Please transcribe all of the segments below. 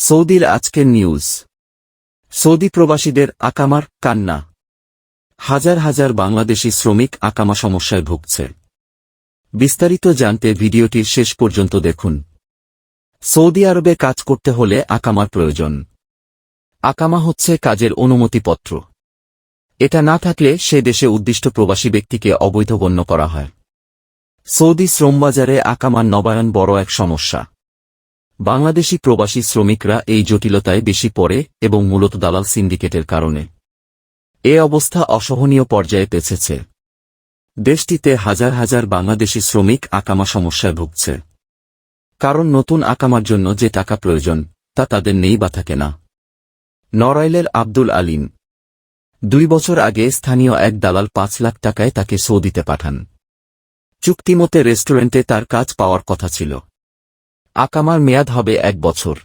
সৌদির আজকের news. Saudi প্রবাসীদের আকামার কান্না। হাজার হাজার বাংলাদেশি শ্রমিক আকামা সমস্যায় ভুগছে। বিস্তারিত জানতে ভিডিওটির শেষ পর্যন্ত দেখুন। সৌদি আরবে কাজ করতে হলে আকামার প্রয়োজন। আকামা হচ্ছে কাজের অনুমতিপত্র। এটা না থাকলে সে দেশে উদ্দিষ্ট প্রবাসী ব্যক্তিকে অবৈধ গণ্য করা হয়। সৌদি শ্রমবাজারে আকামার নবায়ন বড় এক সমস্যা। বাংলাদেশি প্রবাসী শ্রমিকরা এই জটিলতায় বেশি পড়ে এবং মূলত দালাল সিন্ডিকেটের কারণে। এ অবস্থা অসহনীয় পর্যায়ে পেছেছে। দেশটিতে হাজার হাজার বাংলাদেশি শ্রমিক আকামা সমস্যায় ভুগছে। কারণ নতুন আকামার জন্য যে টাকা প্রয়োজন, তা তাদের নেই বা থাকে না। নড়াইলের আব্দুল আলিম। দুই বছর আগে স্থানীয় এক দালাল পাঁচ লাখ টাকায় তাকে সৌদিতে পাঠান। চুক্তিমতে রেস্টুরেন্টে তার কাজ পাওয়ার কথা ছিল। আকামার মেয়াদ হবে এক বছর।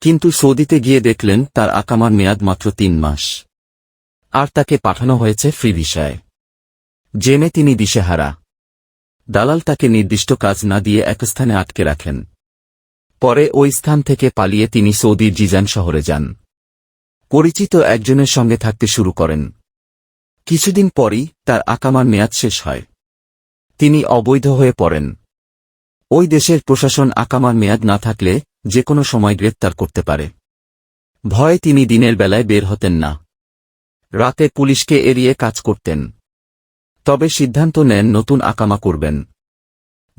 কিন্তু সৌদিতে গিয়ে দেখলেন তার আকামার মেয়াদ মাত্র তিন মাস। আর তাকে পাঠানো হয়েছে ফ্রি ভিসায়। জেনে তিনি দিশেহারা। দালাল তাকে নির্দিষ্ট কাজ না দিয়ে এক স্থানে আটকে রাখেন। পরে ওই স্থান থেকে পালিয়ে তিনি সৌদির জিজান শহরে যান। পরিচিত একজনের সঙ্গে থাকতে শুরু করেন। কিছুদিন পরই তার আকামার মেয়াদ শেষ হয়। তিনি অবৈধ হয়ে পড়েন। ওই দেশের প্রশাসন আকামার মেয়াদ না থাকলে যে কোনো সময় গ্রেপ্তার করতে পারে। ভয়ে তিনি দিনের বেলায় বের হতেন না। রাতে পুলিশকে এড়িয়ে কাজ করতেন। তবে সিদ্ধান্ত নেন নতুন আকামা করবেন।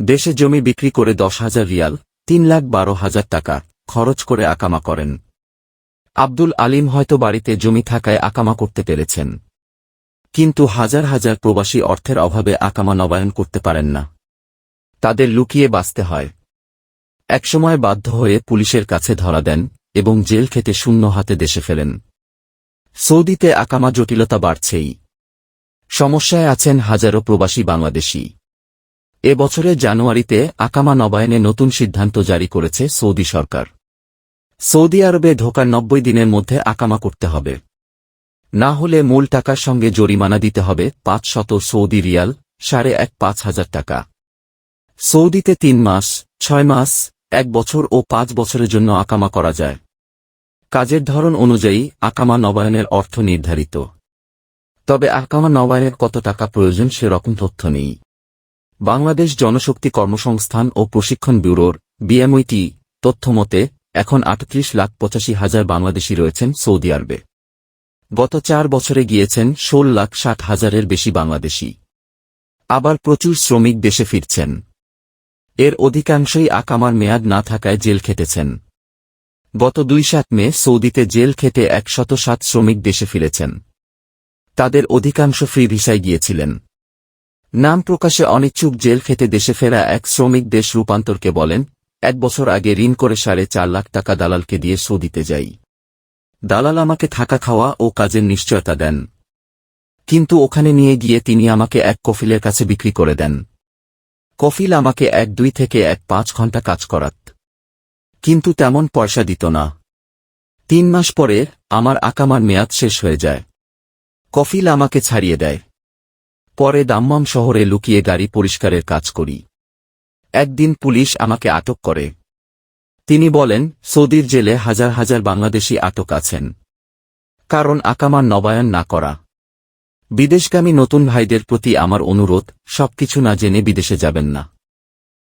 দেশে জমি বিক্রি করে দশ হাজার রিয়াল, তিন লাখ বারো হাজার টাকা খরচ করে আকামা করেন। আব্দুল আলিম হয়তো বাড়িতে জমি থাকায় আকামা করতে পেরেছেন। কিন্তু হাজার হাজার প্রবাসী অর্থের অভাবে আকামা নবায়ন করতে পারেন না। তাদের লুকিয়ে বাঁচতে হয়। একসময় বাধ্য হয়ে পুলিশের কাছে ধরা দেন এবং জেল খেতে শূন্য হাতে দেশে ফেলেন। সৌদিতে আকামা জটিলতা বাড়ছেই। সমস্যায় আছেন হাজারো প্রবাসী বাংলাদেশি। এ বছরের জানুয়ারিতে আকামা নবায়নে নতুন সিদ্ধান্ত জারি করেছে সৌদি সরকার। সৌদি আরবে ঢোকার নব্বই দিনের মধ্যে আকামা করতে হবে। না হলে মূল টাকার সঙ্গে জরিমানা দিতে হবে পাঁচ শত সৌদি রিয়াল, সাড়ে এক পাঁচ হাজার টাকা। সৌদিতে তিন মাস, ছয় মাস, এক বছর ও পাঁচ বছরের জন্য আকামা করা যায়। কাজের ধরন অনুযায়ী, আকামা নবায়নের অর্থ নির্ধারিত। তবে আকামা নবায়নের কত টাকা প্রয়োজন সেরকম তথ্য নেই। বাংলাদেশ জনশক্তি কর্মসংস্থান ও প্রশিক্ষণ ব্যুরোর, বিএমইটি তথ্যমতে এখন আটত্রিশ লাখ পঁচাশি হাজার বাংলাদেশি রয়েছেন সৌদি আরবে। গত চার বছরে গিয়েছেন ষোল লাখ ষাট হাজারের বেশি বাংলাদেশি। আবার প্রচুর শ্রমিক দেশে ফিরছেন। এর অধিকাংশই আকামার মেয়াদ না থাকায় জেল খেটেছেন। গত দুই সাত মে সৌদিতে জেল খেটে একশত সাত শ্রমিক দেশে ফিরেছেন। তাদের অধিকাংশ ফ্রি ভিসায় গিয়েছিলেন। নাম প্রকাশে অনিচ্ছুক জেল খেতে দেশে ফেরা এক শ্রমিক দেশ রূপান্তরকে বলেন, এক বছর আগে ঋণ করে সাড়ে চার লাখ টাকা দালালকে দিয়ে সৌদিতে যাই। দালাল আমাকে থাকা খাওয়া ও কাজের নিশ্চয়তা দেন। কিন্তু ওখানে নিয়ে গিয়ে তিনি আমাকে এক কফিলের কাছে বিক্রি করে দেন। কফিল আমাকে এক দুই থেকে এক পাঁচ ঘণ্টা কাজ করাত। কিন্তু তেমন পয়সা দিত না। তিন মাস পরে আমার আকামার মেয়াদ শেষ হয়ে যায়। কফিল আমাকে ছাড়িয়ে দেয়। পরে দাম্মাম শহরে লুকিয়ে গাড়ি পরিষ্কারের কাজ করি। একদিন পুলিশ আমাকে আটক করে। তিনি বলেন, সৌদির জেলে হাজার হাজার বাংলাদেশি আটক আছেন। কারণ আকামার নবায়ন না করা। বিদেশগামী নতুন ভাইদের প্রতি আমার অনুরোধ, সবকিছু না জেনে বিদেশে যাবেন না।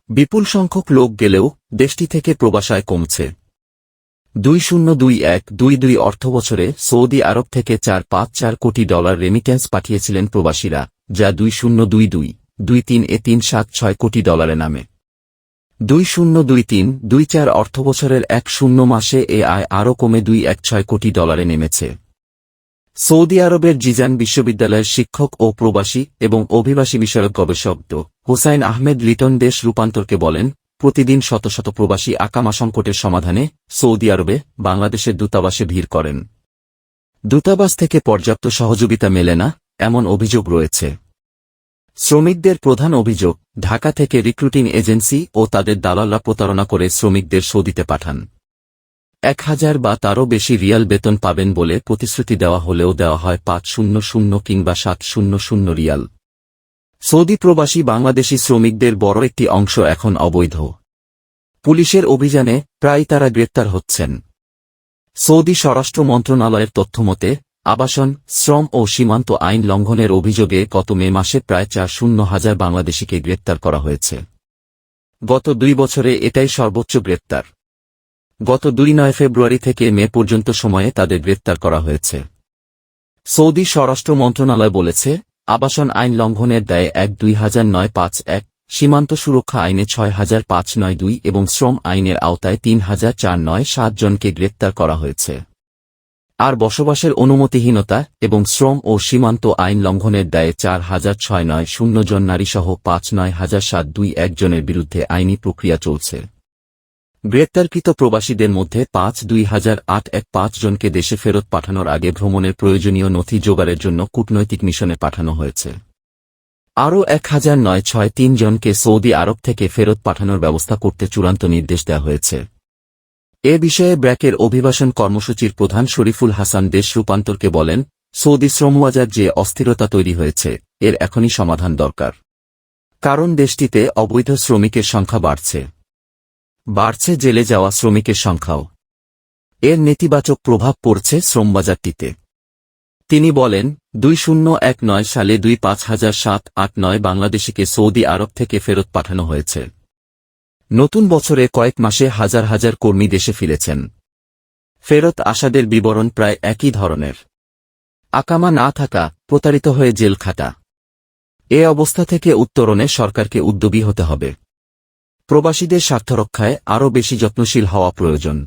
বিপুল সংখ্যক লোক গেলেও, দেশটি থেকে প্রবাসায় কমছে। দুই শূন্য দুই এক দুই দুই অর্থবছরে সৌদি আরব থেকে চার পাঁচ চার কোটি ডলার রেমিটেন্স পাঠিয়েছিলেন প্রবাসীরা, যা দুই শূন্য দুই দুই দুই তিন এ তিন সাত ছয় কোটি ডলারে নামে। দুই শূন্য দুই তিন দুই চার অর্থবছরের এক শূন্য মাসে এ আয় আরও কমে দুই এক ছয় কোটি ডলারে নেমেছে। সৌদি আরবের জিজান বিশ্ববিদ্যালয়ের শিক্ষক ও প্রবাসী এবং অভিবাসী বিষয়ক গবেষক ড. হুসাইন আহমেদ লিটন দেশ রূপান্তরকে বলেন, প্রতিদিন শত শত প্রবাসী আকামা সংকটের সমাধানে সৌদি আরবে বাংলাদেশের দূতাবাসে ভিড় করেন। দূতাবাস থেকে পর্যাপ্ত সহযোগিতা মেলে না, এমন অভিযোগ রয়েছে। শ্রমিকদের প্রধান অভিযোগ, ঢাকা থেকে রিক্রুটিং এজেন্সি ও তাদের দালালরা প্রতারণা করে শ্রমিকদের সৌদিতে পাঠান। এক হাজার বা তারও বেশি রিয়াল বেতন পাবেন বলে প্রতিশ্রুতি দেওয়া হলেও দেওয়া হয় পাঁচ শূন্য শূন্য কিংবা সাত শূন্য শূন্য রিয়াল। সৌদি প্রবাসী বাংলাদেশি শ্রমিকদের বড় একটি অংশ এখন অবৈধ। পুলিশের অভিযানে প্রায় তারা গ্রেপ্তার হচ্ছেন। সৌদি স্বরাষ্ট্র মন্ত্রণালয়ের তথ্যমতে আবাসন, শ্রম ও সীমান্ত আইন লঙ্ঘনের অভিযোগে গত মে মাসে প্রায় চার শূন্য হাজার বাংলাদেশিকে গ্রেপ্তার করা হয়েছে। গত দুই বছরে এটাই সর্বোচ্চ গ্রেপ্তার। গত দুই নয় ফেব্রুয়ারি থেকে মে পর্যন্ত সময়ে তাদের গ্রেপ্তার করা হয়েছে। সৌদি স্বরাষ্ট্র মন্ত্রণালয় বলেছে, আবাসন আইন লঙ্ঘনের দায়ে এক দুই হাজার নয় পাঁচ এক, সীমান্ত সুরক্ষা আইনে ছয় হাজার পাঁচ নয় দুই এবং শ্রম আইনের আওতায় তিন হাজার চার নয় সাত জনকে গ্রেপ্তার করা হয়েছে। আর বসবাসের অনুমতিহীনতা এবং শ্রম ও সীমান্ত আইন লঙ্ঘনের দায়ে চার হাজার ছয় নয় শূন্য জন নারীসহ পাঁচ নয় হাজার সাত দুই একজনের বিরুদ্ধে আইনি প্রক্রিয়া চলছে। গ্রেপ্তারকৃত প্রবাসীদের মধ্যে পাঁচ, দুই হাজার আট, এক, পাঁচ জনকে দেশে ফেরত পাঠানোর আগে ভ্রমণের প্রয়োজনীয় নথি জোগাড়ের জন্য কূটনৈতিক মিশনে পাঠানো হয়েছে। আরও এক হাজার নয়, ছয়, তিন জনকে সৌদি আরব থেকে ফেরত পাঠানোর ব্যবস্থা করতে চূড়ান্ত নির্দেশ দেওয়া হয়েছে। এ বিষয়ে ব্র্যাকের অভিবাসন কর্মসূচির প্রধান শরীফুল হাসান দেশ রূপান্তরকে বলেন, সৌদি শ্রমবাজার যে অস্থিরতা তৈরি হয়েছে, এর এখনই সমাধান দরকার। কারণ দেশটিতে অবৈধ শ্রমিকের সংখ্যা বাড়ছে। বাড়ছে জেলে যাওয়া শ্রমিকের সংখ্যাও। এর নেতিবাচক প্রভাব পড়ছে শ্রমবাজারটিতে। তিনি বলেন, দুই শূন্য এক নয় সালে দুই পাঁচ হাজার সাত আট নয় বাংলাদেশিকে সৌদি আরব থেকে ফেরত পাঠানো হয়েছে। নতুন বছরে কয়েক মাসে হাজার হাজার কর্মী দেশে ফিরেছেন। ফেরত আসাদের বিবরণ প্রায় একই ধরনের। আকামা না থাকা, প্রতারিত হয়ে জেল খাটা। এ অবস্থা থেকে উত্তরণে সরকারকে উদ্যোগী হতে হবে। প্রবাসীদের স্বার্থ রক্ষায় আরও বেশি যত্নশীল হওয়া প্রয়োজন।